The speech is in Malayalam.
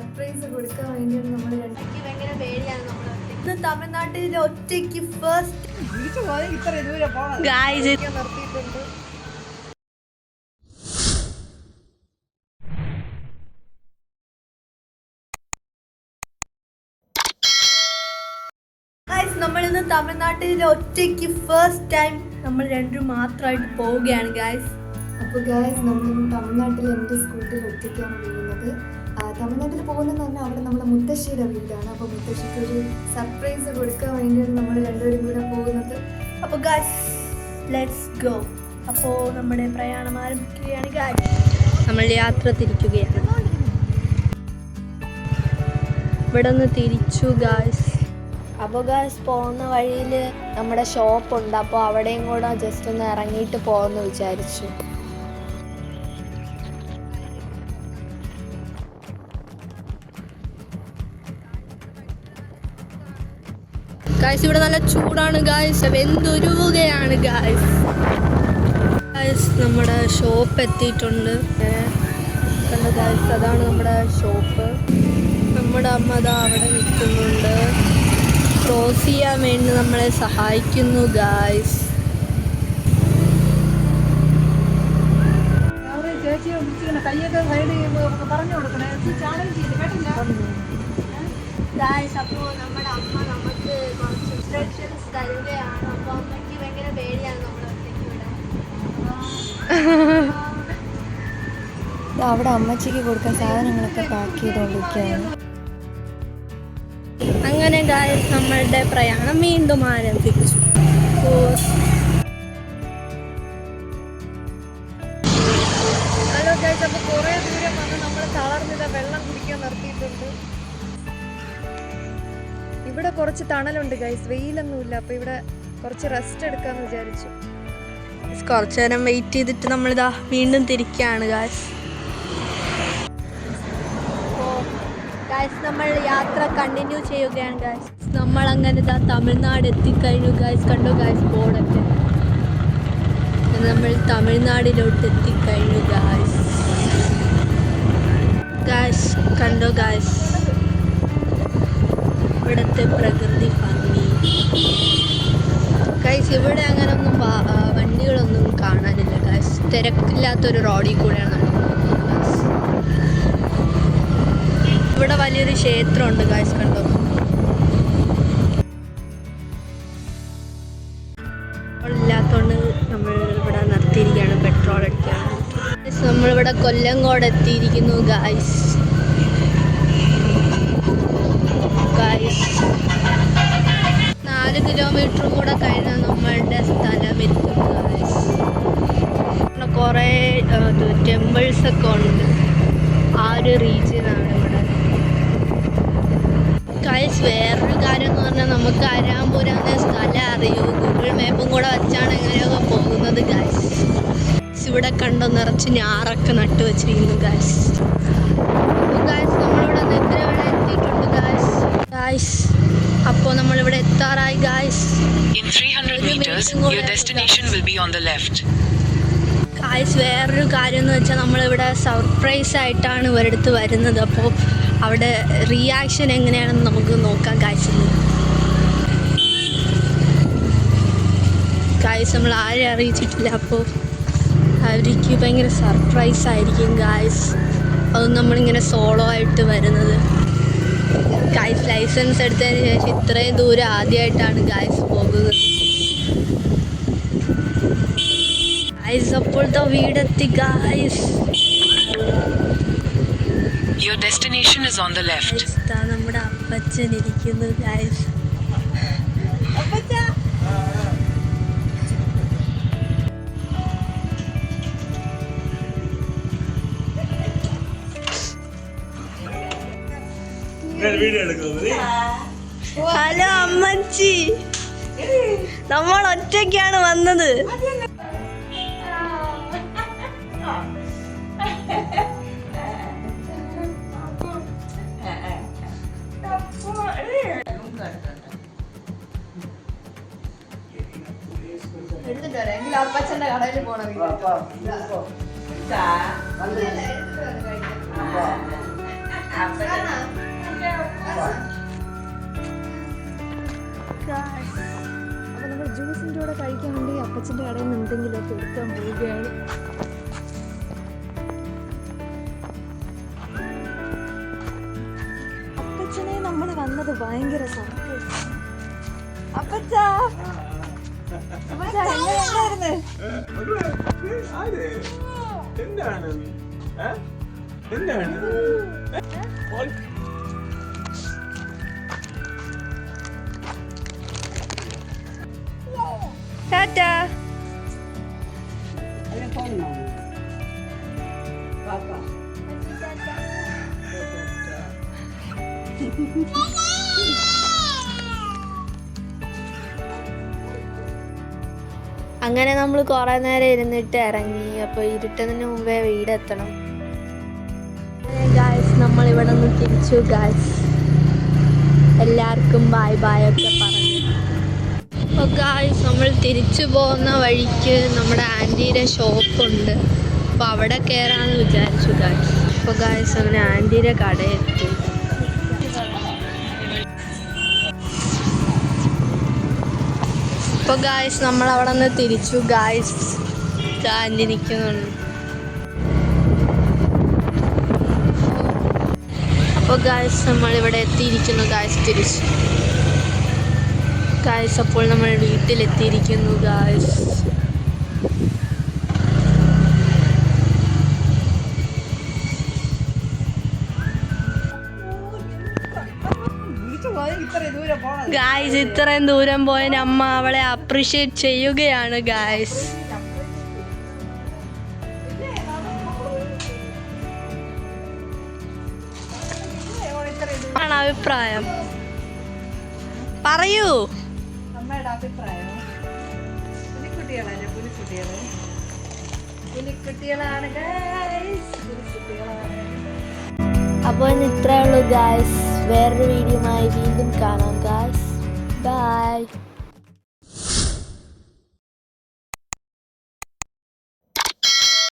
സർപ്രൈസ് കൊടുക്കാൻ വേണ്ടിയാണ് നമ്മൾ ഭയങ്കര പേടിയാണ് നമ്മൾ ഇന്ന് തമിഴ്നാട്ടിലെ ഒറ്റയ്ക്ക് ഫസ്റ്റ് നിർത്തിയിട്ടുണ്ട്. ഇന്ന് തമിഴ്നാട്ടിൽ ഒറ്റയ്ക്ക് ഫസ്റ്റ് ടൈം നമ്മൾ രണ്ടും മാത്രമായിട്ട് പോവുകയാണ് ഗായ്സ് അപ്പോൾ ഗായ്സ് നമ്മൾ തമിഴ്നാട്ടിൽ എന്റെ സ്കൂട്ടിൽ ഒറ്റയ്ക്കാണ് പോകുന്നത്? തമിഴ്നാട്ടിൽ പോകുന്നതെന്ന് പറഞ്ഞാൽ അവിടെ നമ്മുടെ മുത്തശ്ശിയുടെ വീടാണ്. അപ്പോൾ മുത്തശ്ശിക്ക് ഒരു സർപ്രൈസ് കൊടുക്കാൻ വേണ്ടിയാണ് നമ്മൾ രണ്ടുപേരും കൂടെ പോകുന്നത്. അപ്പോൾ ഗൈസ് ലെറ്റ്സ് ഗോ അപ്പോൾ നമ്മുടെ പ്രയാണം ആരംഭിക്കുകയാണ് ഗൈസ് നമ്മൾ യാത്ര തിരിക്കുകയാണ്. ഇവിടെ നിന്ന് തിരിച്ചു ഗായ്സ് അപ്പോൾ ഗായ്സ് പോകുന്ന വഴിയിൽ നമ്മുടെ ഷോപ്പ് ഉണ്ട്. അപ്പോൾ അവിടെയും കൂടെ ജസ്റ്റ് ഒന്ന് ഇറങ്ങിയിട്ട് പോകുമെന്ന് വിചാരിച്ചു. ഗായ്സ് ഇവിടെ നല്ല ചൂടാണ് ഗായ്സ് എന്തൊരുവുകയാണ് ഗായ്സ് ഗായ്സ് നമ്മുടെ ഷോപ്പ് എത്തിയിട്ടുണ്ട്. ഗായ്സ് അതാണ് നമ്മുടെ ഷോപ്പ് നമ്മുടെ അമ്മ അത് അവിടെ നിൽക്കുന്നുണ്ട്. ക്രോസ് ചെയ്യാൻ വേണ്ടി നമ്മളെ സഹായിക്കുന്നു ഗായ്സ് വിളിച്ചിങ്ങനെ കയ്യൊക്കെ സൈഡ് പറഞ്ഞു കൊടുക്കണേ. ചാലഞ്ച് ചെയ്ത്. കേട്ടില്ല? ഗായ്സ് അപ്പോൾ നമ്മുടെ അമ്മ നമുക്ക് കുറച്ച് ഇൻസ്ട്രക്ഷൻസ് തരുകയാണ്. അപ്പോൾ അമ്മയ്ക്ക് ഭയങ്കര പേടിയാണ് നമ്മൾ ഒറ്റയ്ക്ക് ഇവിടെ. അവിടെ അമ്മച്ചിക്ക് കൊടുക്കാൻ സാധനങ്ങളൊക്കെ പാക്ക് ചെയ്തുകൊണ്ടിരിക്കുകയാണ് അങ്ങനെ ഗായ്സ് നമ്മളുടെ പ്രയാണം വീണ്ടും ആരംഭിച്ചു. ഹലോ ഗൈസ് അപ്പൊ കുറേ ദൂരം വന്ന് നമ്മൾ തളർന്നിത വെള്ളം കുടിക്കാൻ നിർത്തിയിട്ടുണ്ട്. ഇവിടെ കുറച്ച് തണലുണ്ട് ഗൈസ് വെയിലൊന്നുമില്ല. അപ്പൊ ഇവിടെ കുറച്ച് റെസ്റ്റ് എടുക്കാന്ന് വിചാരിച്ചു. കുറച്ച് നേരം വെയിറ്റ് ചെയ്തിട്ട് നമ്മളിതാ വീണ്ടും തിരിക്കുകയാണ് ഗായ്സ് ഗായ്സ് നമ്മൾ യാത്ര കണ്ടിന്യൂ ചെയ്യുകയാണ് ഗായ്സ് നമ്മൾ അങ്ങനെ ഇതാ തമിഴ്നാട് എത്തിക്കഴിഞ്ഞു ഗായ്സ് കണ്ടു ഗായ്സ് ബോർഡൊക്കെ? നമ്മൾ തമിഴ്നാടിലോട്ട് എത്തിക്കഴിഞ്ഞു ഗായ്സ് ഗായ്സ് കണ്ടോ ഗായ്സ് ഇവിടുത്തെ പ്രകൃതി ഭംഗി. കൈസ് ഇവിടെ അങ്ങനെ ഒന്നും വണ്ടികളൊന്നും കാണാനില്ല. കൈസ് തിരക്കില്ലാത്തൊരു റോഡിൽ കൂടെയാണ് നമ്മൾ. ഇവിടെ വലിയൊരു ക്ഷേത്രമുണ്ട് കൈസ് കണ്ടോ? ഇല്ലാത്തോണ്ട് നമ്മൾ ഇവിടെ നിർത്തിയിരിക്കുകയാണ് പെട്രോൾ അടിക്കാൻ. നമ്മളിവിടെ കൊല്ലങ്കോട് എത്തിയിരിക്കുന്നു ഗൈസ് ആ ഒരു റീജിയനാണ് ഇവിടെ. കാഴ്ച വേറൊരു കാര്യം എന്ന് പറഞ്ഞാൽ നമുക്ക് അരാമ്പൂരം എന്ന സ്ഥലം അറിയൂ? ഗൂഗിൾ മാപ്പും കൂടെ വെച്ചാണ് എങ്ങനെയൊക്കെ പോകുന്നത് ഗൈസ് ഇവിടെ കണ്ടോ? നിറച്ച് ഞാറൊക്കെ നട്ടു വെച്ചിരിക്കുന്നു ഗൈസ് ഗൈസ് നമ്മളിവിടെ നിദ്രവിടെ എത്തിയിട്ടുണ്ട് ഗൈസ് ഗൈസ് അപ്പോൾ നമ്മളിവിടെ എത്താറായി guys In 300 meters, your destination will be on the left. Guys വേറൊരു കാര്യം എന്ന് വെച്ചാൽ നമ്മളിവിടെ സർപ്രൈസ് ആയിട്ടാണ് ഇവരടുത്ത് വരുന്നത്. അപ്പോൾ അവിടെ റിയാക്ഷൻ എങ്ങനെയാണെന്ന് നമുക്ക് നോക്കാം ഗായ്സ് ഗായ്സ് നമ്മൾ ആരെ അറിയിച്ചിട്ടില്ല. അപ്പോൾ അവർക്ക് ഭയങ്കര സർപ്രൈസ് ആയിരിക്കും ഗായ്സ് അതും നമ്മളിങ്ങനെ സോളോ ആയിട്ട് വരുന്നത്. ഗായ്സ് ലൈസൻസ് എടുത്തതിന് ശേഷം ഇത്രയും ദൂരം ആദ്യമായിട്ടാണ് ഗായ്സ് പോകുന്നത്. ഗായ്സ് അപ്പോൾ ദാ വീടെത്തി guys Your destination is on the left. നമ്മുടെ അപ്പച്ചൻ ഇരിക്കുന്നു ഗായ്സ് ഹലോ അമ്മച്ചി. നമ്മൾ ഒറ്റയ്ക്കാണ് വന്നത്. എടുത്തിട്ട് വരാം എങ്കിൽ അപ്പച്ചന്റെ കടയിൽ പോണം അപ്പൊ നമ്മൾ ജ്യൂസിന്റെ കൂടെ കഴിക്കാൻ വേണ്ടി അപ്പച്ചന്റെ കടയിൽ നിന്ന് എന്തെങ്കിലുമൊക്കെ എടുക്കാൻ പോവുകയാണ്. അപ്പച്ചനെ നമ്മൾ വന്നത് ഭയങ്കര സർപ്രൈസ് അപ്പച്ചാ. 옛날에는 그래 아래 옛날에는 에? 옛날에는 에? 어이 타자 아빠 അങ്ങനെ നമ്മൾ കുറേ നേരം ഇരുന്നിട്ട് ഇറങ്ങി അപ്പോൾ ഇരുട്ടുന്നതിന് മുമ്പേ വീടെത്തണം. ഗായ്സ് നമ്മൾ ഇവിടെ നിന്ന് തിരിച്ചു ഗായ്സ് എല്ലാവർക്കും ബായ് ബായ് ഒക്കെ പറഞ്ഞു. അപ്പോൾ ഗായ്സ് നമ്മൾ തിരിച്ചു പോകുന്ന വഴിക്ക് നമ്മുടെ ആന്റീന്റെ ഷോപ്പുണ്ട് അപ്പോൾ അവിടെ കയറാമെന്ന് വിചാരിച്ചു ഗായ്സ് അപ്പോൾ ഗായ്സ് അങ്ങനെ ആന്റിയുടെ കടയെത്തി. അപ്പോൾ ഗായ്സ് നമ്മൾ അവിടെ നിന്ന് തിരിച്ചു. ഗായ്സ് നിൽക്കുന്നുണ്ട് അപ്പോൾ ഗായ്സ് നമ്മൾ ഇവിടെ എത്തിയിരിക്കുന്നു. ഗായ്സ് തിരിച്ചു. ഗായ്സ് അപ്പോൾ നമ്മൾ വീട്ടിലെത്തിയിരിക്കുന്നു ഗായ്സ് ഗായ്സ് ഇത്രയും ദൂരം പോയതിന് അമ്മ അവളെ അപ്രീഷിയേറ്റ് ചെയ്യുകയാണ് ഗായ്സ് ആണ് അഭിപ്രായം? പറയൂ. അമ്മയുടെ അഭിപ്രായം. പുലിക്കുട്ടികളല്ലേ പുലിക്കുട്ടികൾ? പുലിക്കുട്ടികളാണ് guys. പുലിക്കുട്ടികളാണ്. അപ്പോൾ ഇത്രയേ ഉള്ളൂ ഗായ്സ് വേറൊരു വീഡിയോയുമായി വീണ്ടും കാണാം ഗായ്സ് ബൈ